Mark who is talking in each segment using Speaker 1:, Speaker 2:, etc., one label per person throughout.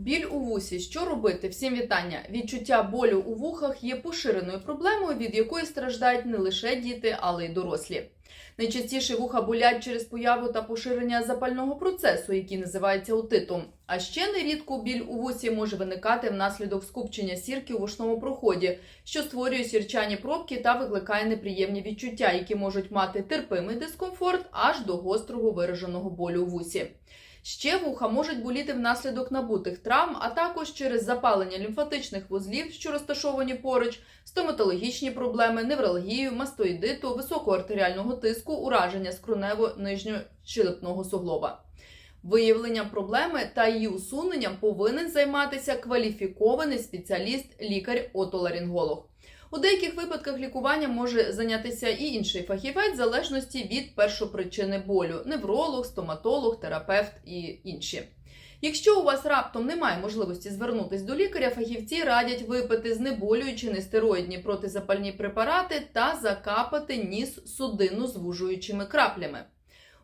Speaker 1: Біль у вусі. Що робити? Всім вітання. Відчуття болю у вухах є поширеною проблемою, від якої страждають не лише діти, але й дорослі. Найчастіше вуха болять через появу та поширення запального процесу, який називається отитом. А ще нерідко біль у вусі може виникати внаслідок скупчення сірки у вушному проході, що створює сірчані пробки та викликає неприємні відчуття, які можуть мати терпимий дискомфорт аж до гострого вираженого болю у вусі. Ще вуха можуть боліти внаслідок набутих травм, а також через запалення лімфатичних вузлів, що розташовані поруч, стоматологічні проблеми, невралгію, мастоїдиту, високого артеріального тиску, ураження скронево-нижньощелепного суглоба. Виявленням проблеми та її усуненням повинен займатися кваліфікований спеціаліст лікар-отоларинголог. У деяких випадках лікування може зайнятися і інший фахівець в залежності від першопричини болю невролог, стоматолог, терапевт і інші. Якщо у вас раптом немає можливості звернутися до лікаря, фахівці радять випити знеболюючі нестероїдні протизапальні препарати та закапати ніс судину звужуючими краплями.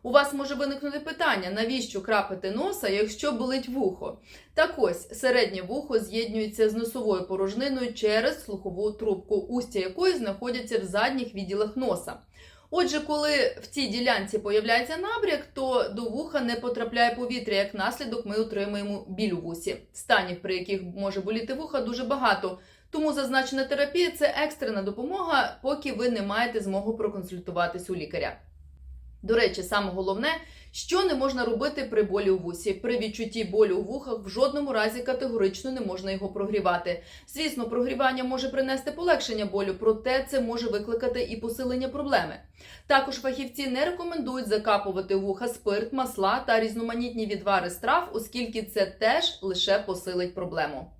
Speaker 1: У вас може виникнути питання, навіщо крапити носа, якщо болить вухо? Так ось середнє вухо з'єднується з носовою порожниною через слухову трубку, устя якої знаходяться в задніх відділах носа. Отже, коли в цій ділянці появляється набряк, то до вуха не потрапляє повітря. Як наслідок, ми отримуємо біль у вусі. Станів, при яких може боліти вуха, дуже багато. Тому зазначена терапія це екстрена допомога, поки ви не маєте змогу проконсультуватись у лікаря. До речі, саме головне, що не можна робити при болі у вусі. При відчутті болю у вухах в жодному разі категорично не можна його прогрівати. Звісно, прогрівання може принести полегшення болю, проте це може викликати і посилення проблеми. Також фахівці не рекомендують закапувати у вуха спирт, масла та різноманітні відвари з трав, оскільки це теж лише посилить проблему.